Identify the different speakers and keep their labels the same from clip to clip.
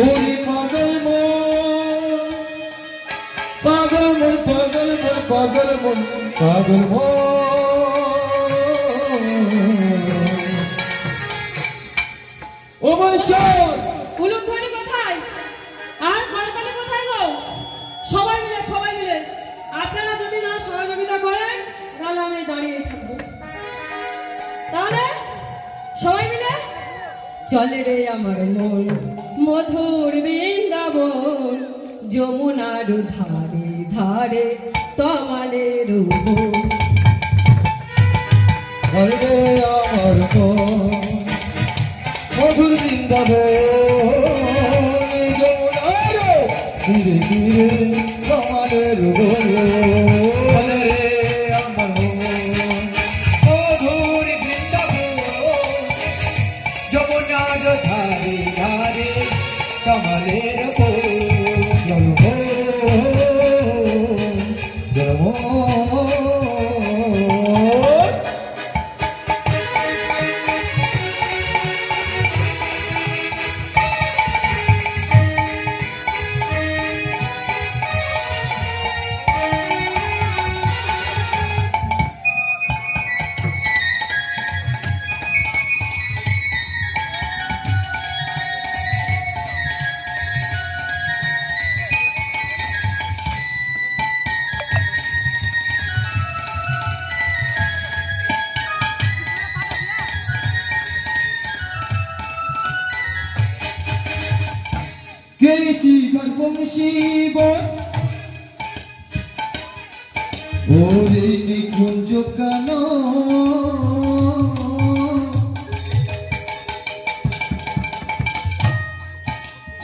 Speaker 1: ওরে পাগল মন পাগল মন পাগল মন পাগল মন পাগল মন ও মন
Speaker 2: উলুধ্বনি কোথায়? আর করতালি কোথায় গো? সবাই মিলে সবাই মিলে। আপনারা যদি না সহযোগিতা করেন, তাহলে আমি দাঁড়িয়ে থাকব। তাহলে সবাই মিলে? চলে রে আমার মন। মধুর বৃন্দাবন, যমুনার ধারে ধারে তমালের
Speaker 1: আমার মধুর বৃন্দাবন ধীরে রে আমার মধুর বৃন্দাবন, যমুনার ধারে কেসি গর্বংশী বন ওরে নিকুঞ্জ কান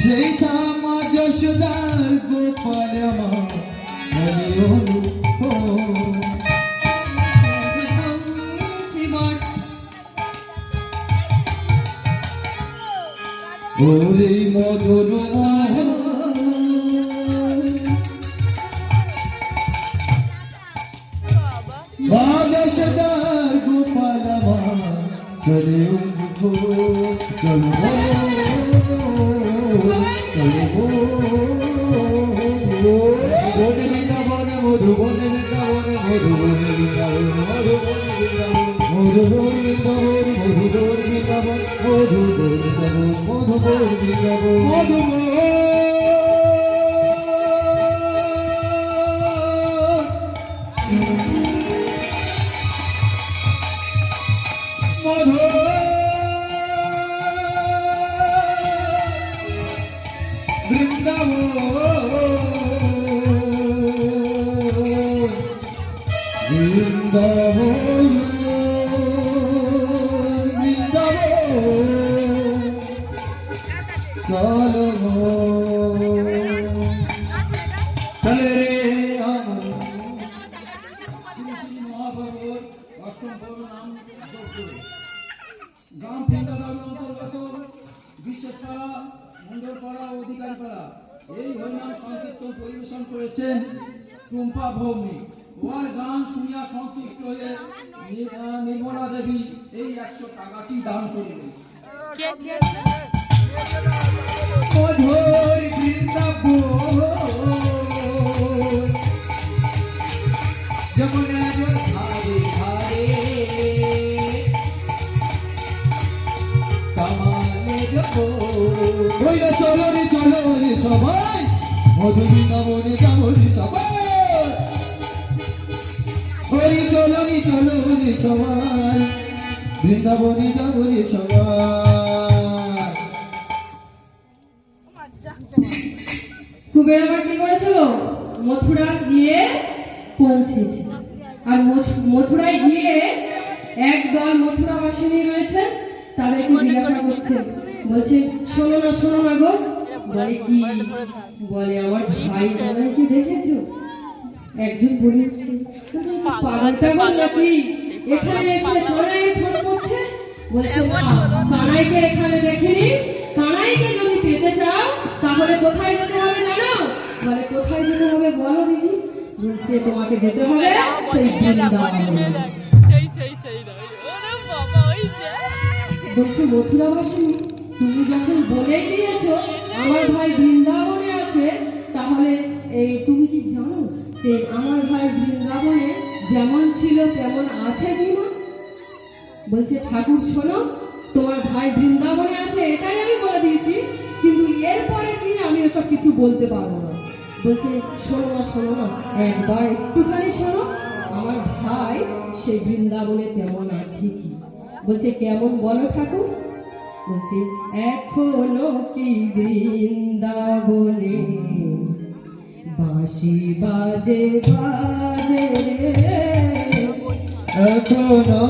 Speaker 1: সেই থামা যশোদার গোপাল মা হরি
Speaker 2: তোর
Speaker 1: এই মধুর বাদশদার গোপাল চলে উঠবো, চলবো চলবো। মধুবন মধুবন মধুবন মধুবন মধুবন মধুবন মধুবন বৃন্দাব মধু বৃন্দাব মধু বৃন্দাব মধু বৃন্দাব বৃন্দাব চলে রে আমার
Speaker 3: অষ্টম পর্ব নাম গ্রাম ফেন্দাদার অন্তর্গত বিশেষপাড়া মন্ডলপাড়া অধিকারপাড়া। এই হরিনাম সংকীর্তন পরিবেশন করেছেন টুম্পা ভৌমিক ওর গান শুনিয়া সন্তুষ্ট হয়ে নির্মলা দেবী এই একশো টাকাটি দান করিলেন।
Speaker 1: কামালের ওইরা চলো রে চলো রে সবাই। মধু বৃন্দাবনে যাব রে সবাই। ওই চলো রে চলো রে সবাই। বৃন্দাবনে যাব রে সবাই।
Speaker 2: কুবের আবার কি করেছিল? মথুরা গিয়ে পৌঁছেছি। আর মথুরায় গিয়ে একদল মথুরাবাসিনী রয়েছে। তাদেরকে জিজ্ঞাসা করছে বলছে শোনো না শোনো না গো। বলে কি? বলে আমার ভাই বোনকে দেখেছ? একজন বলে পাগলটা বল নাকি এখানে এসে কানাইয়ের খোঁজ করছে বলছে না কানাইকে এখানে দেখিনি। কানাইকে যদি পেতে চাও তাহলে কোথায় যেতে হবে জানো? বলে কোথায় যেতে হবে বলো দিদি? বলছে তোমাকে যেতে হবে সেই বৃন্দাবনে। বলছে মথুরাবাসিনী তুমি যখন বলেই দিয়েছ, আমার ভাই বৃন্দাবনে আছে, তাহলে এই তুমি কি জানো যে আমার ভাই বৃন্দাবনে যেমন ছিল, তেমন আছে কি না বলছে, ঠাকুর, শোনো, তোমার ভাই বৃন্দাবনে আছে, এটাই আমি বলে দিয়েছি, কিন্তু এরপরে কি আমি ওসব কিছু বলতে পারব না? বলছে, শোনো না শোনো না একবার একটুখানি শোনো, আমার ভাই সেই বৃন্দাবনে তেমন আছে কি? বলছে কেমন বলো ঠাকুর? বলছে এখনও কি বৃন্দাবনে বাঁশি বাজে বাজে
Speaker 1: এখনও